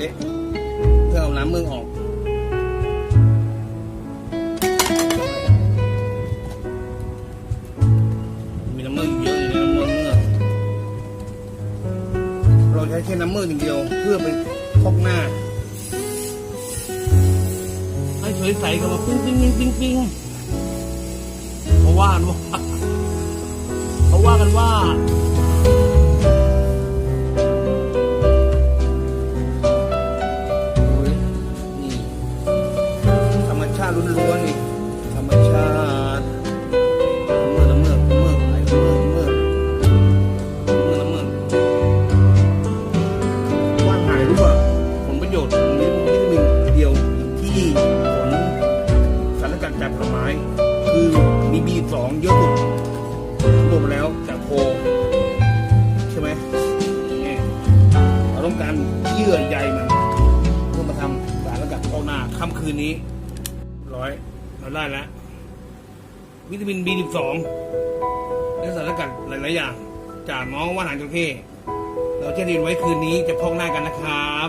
น้ำมึงออกมีน้ำมึงเยอะอยู่ในน้ำมึงเมือเราใช้แค่น้ำมึงอย่างเดียวเพื่อไปพอกหน้า ให้สวยใสกันมาปิ้งปิ้งปิ้งปิ้งปิ้งเขาว่ากันว่าเขาว่ากันว่า ล้วนๆนี่ธรรมชาติเมื่อละเมื่อเมื่อไหลเมื่อเมื่อเมื่อละเมื่อว่างหายรู้ป่ะผลประโยชน์ของวิตามินเดียวที่ผลสารสกัดจากผลไม้ คือมีบีสองเยอะสุดรวมแล้วจากโคใช่ไหมนี่เราต้องการเยื่อใยมันเพื่อมาทำสารสกัดเอาหน้าค่ำคืนนี้ ร้อย เราได้แล้ว วิตามิน B12 และสารสกัดหลาย ๆ อย่าง จากน้องว่านหางจระเข้เราจะเรียนไว้คืนนี้จะพอกหน้ากันนะครับ